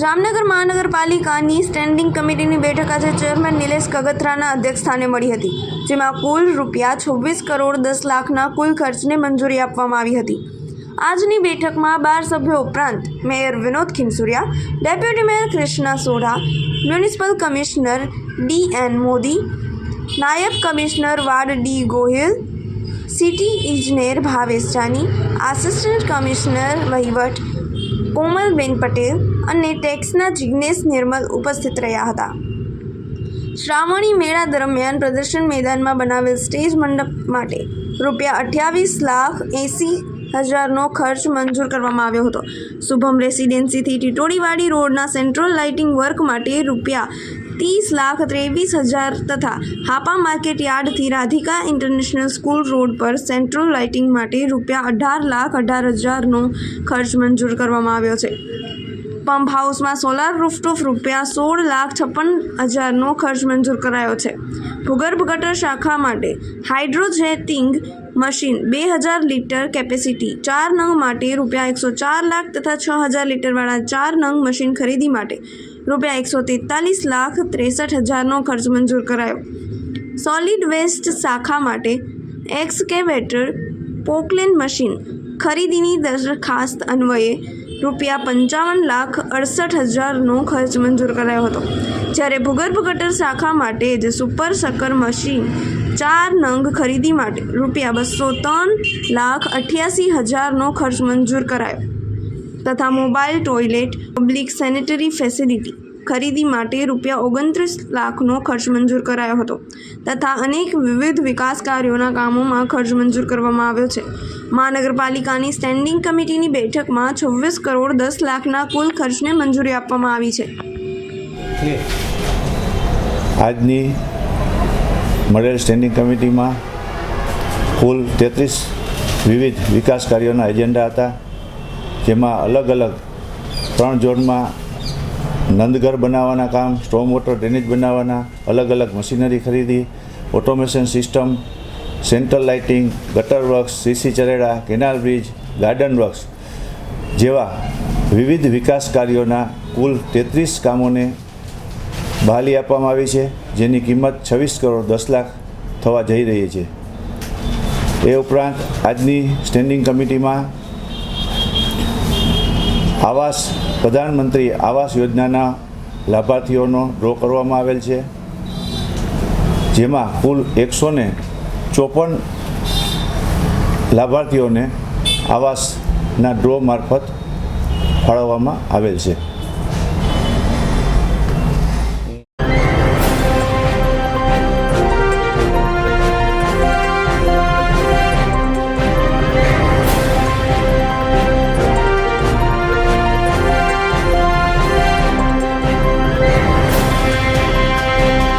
જામનગર મહાનગરપાલિકાની સ્ટેન્ડિંગ કમિટીની બેઠક આજે ચેરમેન નિલેશ કગથરાના અધ્યક્ષસ્થાને મળી હતી, જેમાં કુલ રૂપિયા છવ્વીસ કરોડ દસ લાખના કુલ ખર્ચને મંજૂરી આપવામાં આવી હતી. આજની બેઠકમાં બાર સભ્યો ઉપરાંત mayor Vinod Khimsuriya deputy mayor Krishna Sodha, municipal commissioner D N Modi, નાયબ કમિશનર વાડ ડી ગોહિલ, સિટી ઇજનેર ભાવેશ જાની, આસિસ્ટન્ટ કમિશનર વહીવટ કોમલબેન પટેલ અને ટેક્સના જિગ્નેશ નિર્મલ ઉપસ્થિત રહ્યા હતા. શ્રાવણી મેળા દરમિયાન પ્રદર્શન મેદાનમાં બનાવેલ સ્ટેજ મંડપ માટે રૂપિયા અઠ્યાવીસ લાખ એંસી હજારનો ખર્ચ મંજૂર કરવામાં આવ્યો હતો. શુભમ રેસિડેન્સીથી ટીટોડીવાડી રોડના સેન્ટ્રલ લાઇટિંગ વર્ક માટે રૂપિયા ત્રીસ લાખ ત્રેવીસ હજાર તથા હાપા માર્કેટ યાર્ડથી રાધિકા ઇન્ટરનેશનલ સ્કૂલ રોડ પર સેન્ટ્રલ લાઇટિંગ માટે રૂપિયા અઢાર લાખ અઢાર હજારનો ખર્ચ મંજૂર કરવામાં આવ્યો છે. પંપ હાઉસમાં સોલાર રૂફટૂફ રૂપિયા સોળ લાખ છપ્પન હજારનો ખર્ચ મંજૂર કરાયો છે. ભૂગર્ભ ગટર શાખા માટે હાઇડ્રોજેટિંગ મશીન બે હજાર લીટર કેપેસિટી, ચાર નંગ માટે રૂપિયા એકસો ચાર લાખ તથા છ હજાર લીટરવાળા ચાર નંગ મશીન ખરીદી માટે રૂપિયા એકસો તેતાલીસ લાખ ત્રેસઠ હજારનો ખર્ચ મંજૂર કરાયો. સોલિડ વેસ્ટ શાખા માટે એક્સકેવેટર પોકલેન મશીન ખરીદીની દરખાસ્ત અન્વયે રૂપિયા પંચાવન લાખ અડસઠ હજારનો ખર્ચ મંજૂર કરાયો હતો. જ્યારે ભૂગર્ભ ગટર શાખા માટે જ સુપર સકર મશીન ચાર નંગ ખરીદી માટે રૂપિયા બસો ત્રણ લાખ અઠ્યાસી હજારનો ખર્ચ મંજૂર કરાયો. તથા mobile, toilet, public sanitary facility ખરીદી માટે રૂપિયા ઓગણત્રીસ લાખનો ખર્ચ મંજૂર કરાયો હતો તથા અનેક વિવિધ વિકાસ કાર્યોના કામોમાં ખર્ચ મંજૂર કરવામાં આવ્યો છે. મહાનગરપાલિકાની સ્ટેન્ડિંગ કમિટીની બેઠકમાં છવ્વીસ કરોડ દસ લાખના કુલ ખર્ચને મંજૂરી આપવામાં આવી છે. આજની મળેલ સ્ટેન્ડિંગ કમિટીમાં કુલ તેત્રીસ વિવિધ વિકાસ કાર્યોના એજન્ડા હતા, જેમાં અલગ અલગ ત્રણ ઝોનમાં નંદઘર બનાવવાના કામ સ્ટ્રોમ વોટર ડ્રેનેજ બનાવવાના, અલગ અલગ મશીનરી ખરીદી, ઓટોમેશન સિસ્ટમ, સેન્ટ્રલ લાઇટિંગ, ગટર વર્ક્સ, સીસી ચરેડા, કેનાલ બ્રિજ, ગાર્ડન વર્ક્સ જેવા વિવિધ વિકાસ કાર્યોના કુલ તેત્રીસ કામોને બહાલી આપવામાં આવી છે, જેની કિંમત છવ્વીસ કરોડ દસ લાખ થવા જઈ રહી છે. એ ઉપરાંત આજની સ્ટેન્ડિંગ કમિટીમાં આવાસ પ્રધાનમંત્રી આવાસ યોજનાના લાભાર્થીઓનો ડ્રો કરવામાં આવેલ છે. જેમાં કુલ એકસો ને ચોપન લાભાર્થીઓને આવાસના ડ્રો મારફત ફાળવવામાં આવેલ છે.